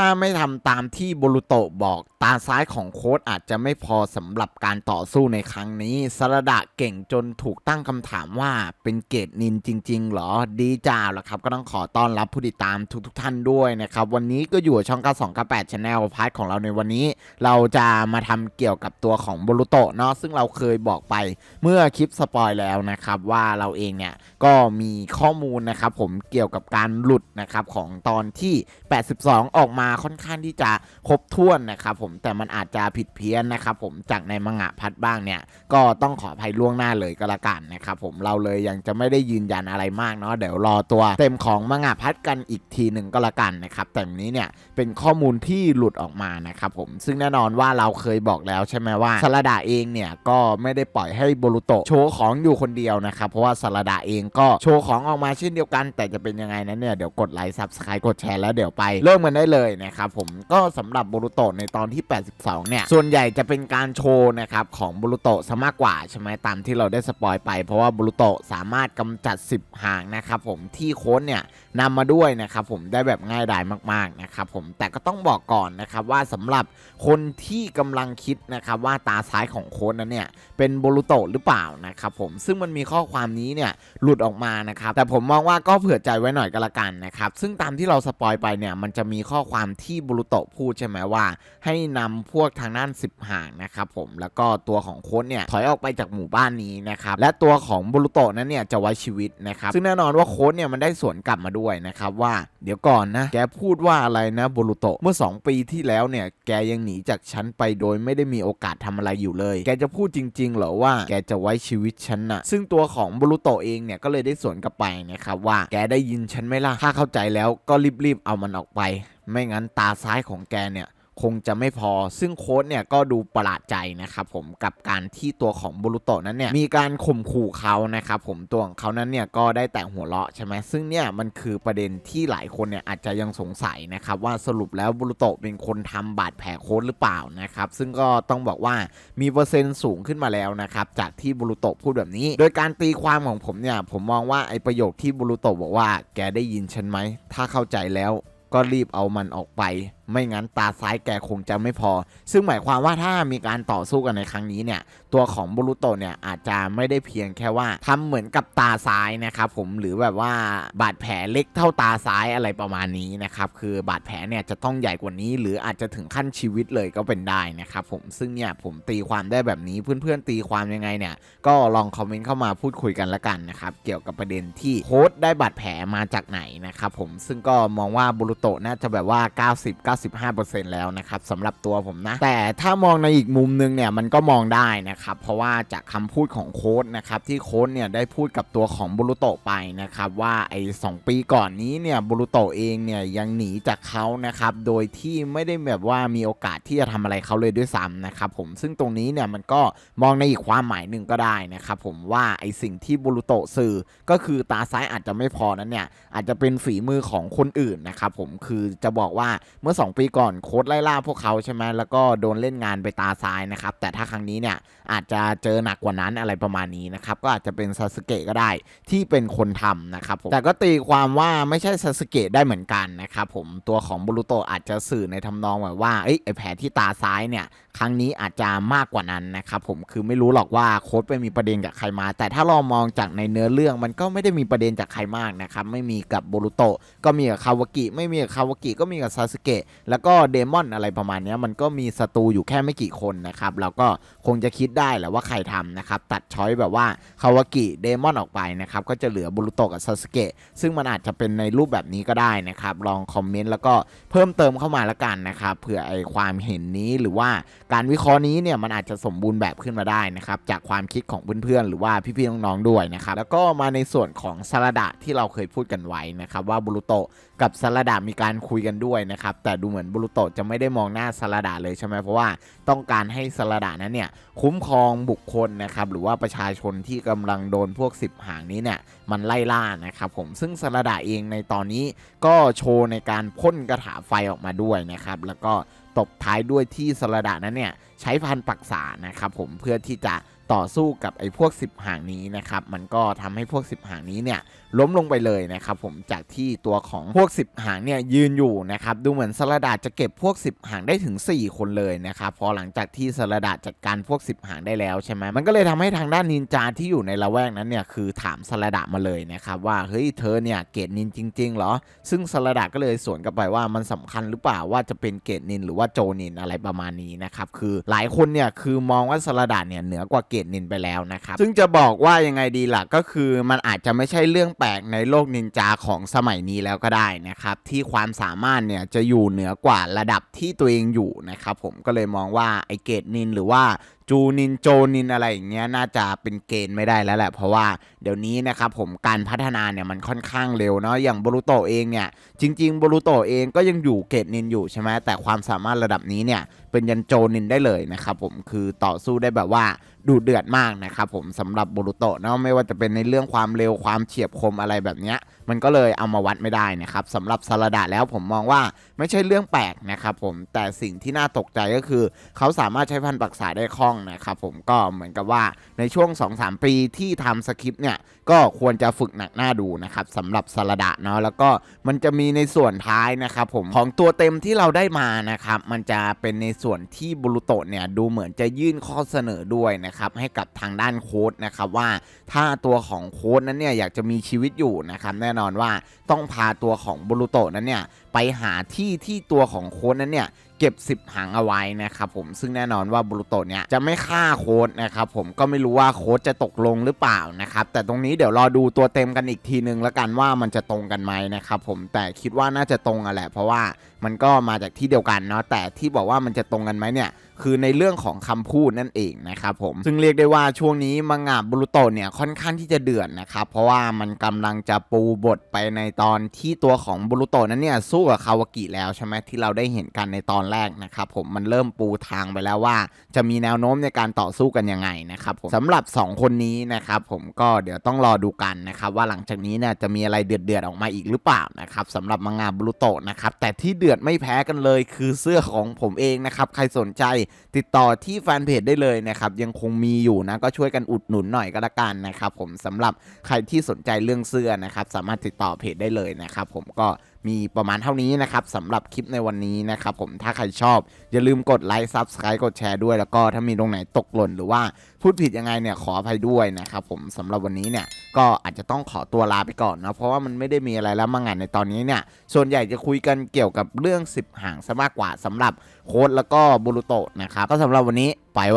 ถ้าไม่ทำตามที่บรูโตะบอกตาซ้ายของโค้ดอาจจะไม่พอสำหรับการต่อสู้ในครั้งนี้สระดะเก่งจนถูกตั้งคำถามว่าเป็นเกรดนินจริง ๆ หรอดีจ้าล้วครับ ก็ต้องขอต้อนรับผู้ติดตามทุกๆท่านด้วยนะครับ วันนี้ก็อยู่กับช่อง 92 98 Channel พาร์ทของเราในวันนี้ เราจะมาทำเกี่ยวกับตัวของบรูโตะเนาะซึ่งเราเคยบอกไปเมื่อคลิปสปอยแล้วนะครับว่าเราเองเนี่ยก็มีข้อมูลนะครับผมเกี่ยวกับการหลุดนะครับของตอนที่ 82 ออกมาค่อนข้างที่จะครบถ้วนนะครับผมแต่มันอาจจะผิดเพี้ยนนะครับผมจากในมังงะพัดบ้างเนี่ยก็ต้องขออภัยล่วงหน้าเลยก็แล้วกันนะครับผมเราเลยยังจะไม่ได้ยืนยันอะไรมากเนาะเดี๋ยวรอตัวเต็มของมังงะพัดกันอีกทีหนึ่งก็แล้วกันนะครับแต่นี้เนี่ยเป็นข้อมูลที่หลุดออกมานะครับผมซึ่งแน่นอนว่าเราเคยบอกแล้วใช่ไหมว่าสารดาเองเนี่ยก็ไม่ได้ปล่อยให้โบรุโตะโชว์ของอยู่คนเดียวนะครับเพราะว่าสารดาเองก็โชว์ของออกมาเช่นเดียวกัน แต่จะเป็นยังไงนั้นเนี่ยเดี๋ยวกดไลค์ซับสไครต์กดแชร์แล้วเดี๋ยวไปเริ่มกันได้เลยนะครับผมก็สำหรับโบรุโตในตอนที่ 82 เนี่ย ส่วนใหญ่จะเป็นการโชว์นะครับของบรูโตซะมากกว่าใช่ไหมตามที่เราได้สปอยไป เพราะว่าบรูโตสามารถกำจัด 10 หางนะครับผมที่โค้ดเนี่ยนำมาด้วยนะครับผมได้แบบง่ายดายมากๆนะครับผมแต่ก็ต้องบอกก่อนนะครับว่าสำหรับคนที่กำลังคิดนะครับว่าตาซ้ายของโค้ดนั้นเนี่ยเป็นบรูโตหรือเปล่านะครับผมซึ่งมันมีข้อความนี้เนี่ยหลุดออกมานะครับแต่ผมมองว่าก็เผื่อใจไว้หน่อยก็แล้วกันนะครับซึ่งตามที่เราสปอยไปเนี่ยมันจะมีข้อความตามที่บรูโตพูดใช่ไหมว่า ให้นำพวกทางด้าน10ห่างนะครับผมแล้วก็ตัวของโค้ดเนี่ยถอยออกไปจากหมู่บ้านนี้นะครับและตัวของบุรุโตนั้นเนี่ยจะไว้ชีวิตนะครับซึ่งแน่นอนว่าโค้ดเนี่ยมันได้สวนกลับมาด้วยนะครับว่าเดี๋ยวก่อนนะแกพูดว่าอะไรนะบุรุโตเมื่อ 2 ปีที่แล้วเนี่ยแกยังหนีจากฉันไปโดยไม่ได้มีโอกาสทำอะไรอยู่เลย แกจะพูดจริง ๆ เหรอว่าแกจะไว้ชีวิตฉันนะซึ่งตัวของบุรุโตเองเนี่ยก็เลยได้สวนกลับไปนะครับว่าแกได้ยินฉันไหมล่ะถ้าเข้าใจแล้วก็รีบๆเอามันออกไป ไม่งั้นตาซ้ายของแกเนี่ยคงจะไม่พอ ซึ่งโค้ดเนี่ยก็ดูประหลาดใจนะครับผมกับการที่ตัวของบุรุโตะนั้นเนี่ยมีการข่มขู่เขานะครับผมตัวของเขานั้นเนี่ยก็ได้แต่หัวเราะใช่ไหมซึ่งเนี่ยมันคือประเด็นที่หลายคนเนี่ยอาจจะยังสงสัยนะครับว่าสรุปแล้วบุรุโตะเป็นคนทำบาดแผลโค้ดหรือเปล่านะครับซึ่งก็ต้องบอกว่ามีเปอร์เซ็นต์สูงขึ้นมาแล้วนะครับจากที่บุรุโตะพูดแบบนี้ โดยการตีความของผมเนี่ยผมมองว่าไอประโยคที่บุรุโตะบอกว่าแกได้ยินฉันไหมถ้าเข้าใจแล้ว ก็รีบเอามันออกไป ไม่งั้นตาซ้ายแกคงจะไม่พอ ซึ่งหมายความว่าถ้ามีการต่อสู้กันในครั้งนี้เนี่ย ตัวของบุรุโตเนี่ยอาจจะไม่ได้เพียงแค่ว่าทำเหมือนกับตาซ้ายนะครับผมหรือแบบว่าบาดแผลเล็กเท่าตาซ้ายอะไรประมาณนี้นะครับคือบาดแผลเนี่ยจะต้องใหญ่กว่านี้ หรืออาจจะถึงขั้นชีวิตเลยก็เป็นได้นะครับผมซึ่งเนี่ยผมตีความได้แบบนี้เพื่อนๆตีความยังไงเนี่ยก็ลองคอมเมนต์เข้ามาพูดคุยกันละกันนะครับเกี่ยวกับประเด็นที่โค้ดได้บาดแผลมาจากไหนนะครับผมซึ่งก็มองว่าบุรุโตน่าจะแบบว่า95%แล้วนะครับสำหรับตัวผมนะ แต่ถ้ามองในอีกมุมนึงเนี่ยมันก็มองได้นะครับ เพราะว่าจากคำพูดของโค้ดนะครับที่โค้ดเนี่ยได้พูดกับตัวของบุรุโตไปนะครับว่าไอ้สปีก่อนนี้เนี่ยบุรุโตเองเนี่ยยังหนีจากเขานะครับโดยที่ไม่ได้แบบว่ามีโอกาสที่จะทำอะไรเขาเลยด้วยซ้ำนะครับผมซึ่งตรงนี้เนี่ยมันก็มองในอีกความหมายหนึ่งก็ได้นะครับผมว่าไอ้สิ่งที่บุรุโตสื่อก็คือตาซ้ายอาจจะไม่พอนั้นเนี่ยอาจจะเป็นฝีมือของคนอื่นนะครับผมคือจะบอกว่าเมื่อ2 ปีก่อนโค้ดไล่ล่าพวกเขาใช่ไหมแล้วก็โดนเล่นงานไปตาซ้ายนะครับ แต่ถ้าครั้งนี้เนี่ยอาจจะเจอหนักกว่านั้นอะไรประมาณนี้นะครับ ก็อาจจะเป็นซาสึเกะก็ได้ที่เป็นคนทำนะครับผมแต่ก็ตีความว่าไม่ใช่ซาสึเกะได้เหมือนกันนะครับผมตัวของบุรุโตอาจจะสื่อในทำนองแบบว่าเอ้แผลที่ตาซ้ายเนี่ยครั้งนี้อาจจะมากกว่านั้นนะครับผมคือไม่รู้หรอกว่าโค้ดไปมีประเด็นกับใครมา แต่ถ้าเรามองจากในเนื้อเรื่องมันก็ไม่ได้มีประเด็นจากใครมากนะครับไม่มีกับบรุโตะก็มีกับคาวากิไม่มีกับคาวากิก็มีกับซาสึเกะแล้วก็เดมอนอะไรประมาณนี้มันก็มีศัตรูอยู่แค่ไม่กี่คนนะครับเราก็คงจะคิดได้แหละว่าใครทำนะครับตัดช้อยแบบว่าคาวากิเดมอนออกไปนะครับก็จะเหลือบุรุโตกับซาสเกะซึ่งมันอาจจะเป็นในรูปแบบนี้ก็ได้นะครับลองคอมเมนต์แล้วก็เพิ่มเติมเข้ามาละกันนะครับเผื่อไอความเห็นนี้หรือว่าการวิเคราะห์นี้เนี่ยมันอาจจะสมบูรณ์แบบขึ้นมาได้นะครับจากความคิดของเพื่อนๆหรือว่าพี่ๆน้องๆด้วยนะครับแล้วก็มาในส่วนของสารดะที่เราเคยพูดกันไว้นะครับว่าบุรุโตกับสารดะมีการคุยกันด้วยนะครับแต่ดูเหมือนบุรุโตจะไม่ได้มองหน้าสาดะเลยใช่ไหมเพราะว่าต้องการให้สาดะนั้นเนี่ยคุ้มครองบุคคลนะครับหรือว่าประชาชนที่กำลังโดนพวก 10 หางนี้เนี่ยมันไล่ล่านะครับผมซึ่งสาดะเองในตอนนี้ก็โชว์ในการพ่นกระถาไฟออกมาด้วยนะครับแล้วก็ตบท้ายด้วยที่สาดะนั้นเนี่ยใช้พันปักษานะครับผมเพื่อที่จะ ต่อสู้กับไอ้พวก 10 หางนี้นะครับ มันก็ทำให้พวก 10 หางนี้เนี่ยล้มลงไปเลยนะครับผมจากที่ตัวของพวก 10 หางเนี่ยยืนอยู่นะครับดูเหมือนสลดาจะเก็บพวก 10 หางได้ถึง 4 คนเลยนะครับพอหลังจากที่สลดาจัดการพวก 10 หางได้แล้วใช่ไหมมันก็เลยทำให้ทางด้านนินจาที่อยู่ในละแวกนั้นเนี่ยคือถามสลดามาเลยนะครับว่าเฮ้ยเธอเนี่ยเกรดนินจริงๆเหรอ ซึ่งสลดาก็เลยสวนกลับไปว่ามันสำคัญหรือเปล่าว่าจะเป็นเกรดนินหรือว่าโจนินอะไรประมาณนี้นะครับคือหลายคนเนี่ยคือมองว่าสลดาเนี่ยเหนือกว่าเกตนินไปแล้วนะครับ ซึ่งจะบอกว่ายังไงดีล่ะก็คือมันอาจจะไม่ใช่เรื่องแปลกในโลกนินจาของสมัยนี้แล้วก็ได้นะครับ ที่ความสามารถเนี่ยจะอยู่เหนือกว่าระดับที่ตัวเองอยู่นะครับผมก็เลยมองว่าไอเกตนินหรือว่า จูนินโจนินอะไรอย่างเงี้ยน่าจะเป็นเกณฑ์ไม่ได้แล้วแหละ เพราะว่าเดี๋ยวนี้นะครับผมการพัฒนาเนี่ยมันค่อนข้างเร็วเนาะอย่างบรูโตเองเนี่ยจริงๆบรูโตเองก็ยังอยู่เกรดนินอยู่ใช่ไหมแต่ความสามารถระดับนี้เนี่ยเป็นยันโจนินได้เลยนะครับผมคือต่อสู้ได้แบบว่าดูเดือดมากนะครับผมสำหรับบรูโตเนาะไม่ว่าจะเป็นในเรื่องความเร็วความเฉียบคมอะไรแบบเนี้ย มันก็เลยเอามาวัดไม่ได้นะครับสำหรับซาลดาแล้วผมมองว่าไม่ใช่เรื่องแปลกนะครับผมแต่สิ่งที่น่าตกใจก็คือ เขาสามารถใช้พันธุ์ปรักษาได้คล่องนะครับผมก็เหมือนกับว่าในช่วง 2-3 ปีที่ทำสคริปต์เนี่ยก็ควรจะฝึกหนักหน้าดูนะครับสำหรับสารดะเนาะแล้วก็มันจะมีในส่วนท้ายนะครับผมของตัวเต็มที่เราได้มานะครับมันจะเป็นในส่วนที่บุรุโตะเนี่ยดูเหมือนจะยื่นข้อเสนอด้วยนะครับให้กับทางด้านโค้ดนะครับว่าถ้าตัวของโค้ดนั้นเนี่ยอยากจะมีชีวิตอยู่นะครับแน่นอนว่า ต้องพาตัวของบุรุโตนั้นเนี่ยไปหาที่ที่ตัวของโค้ดนั้นเนี่ยเก็บ 10หางเอาไว้นะครับผมซึ่งแน่นอนว่าบรูโตเนี่ยจะไม่ฆ่าโค้ดนะครับผมก็ไม่รู้ว่าโค้ดจะตกลงหรือเปล่านะครับแต่ตรงนี้เดี๋ยวรอดูตัวเต็มกันอีกทีนึงแล้วกันว่ามันจะตรงกันไหมนะครับผมแต่คิดว่าน่าจะตรงอะแหละเพราะว่ามันก็มาจากที่เดียวกันเนาะแต่ที่บอกว่ามันจะตรงกันไหมเนี่ย คือในเรื่องของคำพูดนั่นเองนะครับผมซึ่งเรียกได้ว่าช่วงนี้มังงะบรูโตเนี่ยค่อนข้างที่จะเดือดนะครับเพราะว่ามันกำลังจะปูบทไปในตอนที่ตัวของบรูโตนั้นเนี่ยสู้กับคาวากิแล้วใช่ไหมที่เราได้เห็นกันในตอนแรกนะครับผมมันเริ่มปูทางไปแล้วว่า จะมีแนวโน้มในการต่อสู้กันยังไงนะครับผมสำหรับ 2 คนนี้นะครับผมก็เดี๋ยวต้องรอดูกันนะครับว่าหลังจากนี้เนี่ยจะมีอะไรเดือดๆออกมาอีกหรือเปล่านะครับสำหรับมังงะบรูโตนะครับแต่ที่เดือดไม่แพ้กันเลยคือเสื้อของผมเองนะครับใครสนใจติดต่อที่แฟนเพจได้เลยนะครับยังคงมีอยู่นะก็ช่วยกันอุดหนุนหน่อยก็แล้วกันนะครับผมสำหรับใครที่สนใจเรื่องเสื้อนะครับสามารถติดต่อเพจได้เลยนะครับผมก็มีประมาณเท่านี้นะครับสำหรับคลิปในวันนี้นะครับผมถ้าใครชอบ อย่าลืมกดไลค์ซับสไครต์กดแชร์ด้วย แล้วก็ถ้ามีตรงไหนตกหล่นหรือว่าพูดผิดยังไงเนี่ยขออภัยด้วยนะครับผมสำหรับวันนี้เนี่ยก็อาจจะต้องขอตัวลาไปก่อนนะเพราะว่ามันไม่ได้มีอะไรแล้วมางานในตอนนี้เนี่ยส่วนใหญ่จะคุยกันเกี่ยวกับเรื่อง 10 หางซะมากกว่าสำหรับ โค้ดแล้วก็บูรุโตะนะครับก็สำหรับวันนี้ไปไว้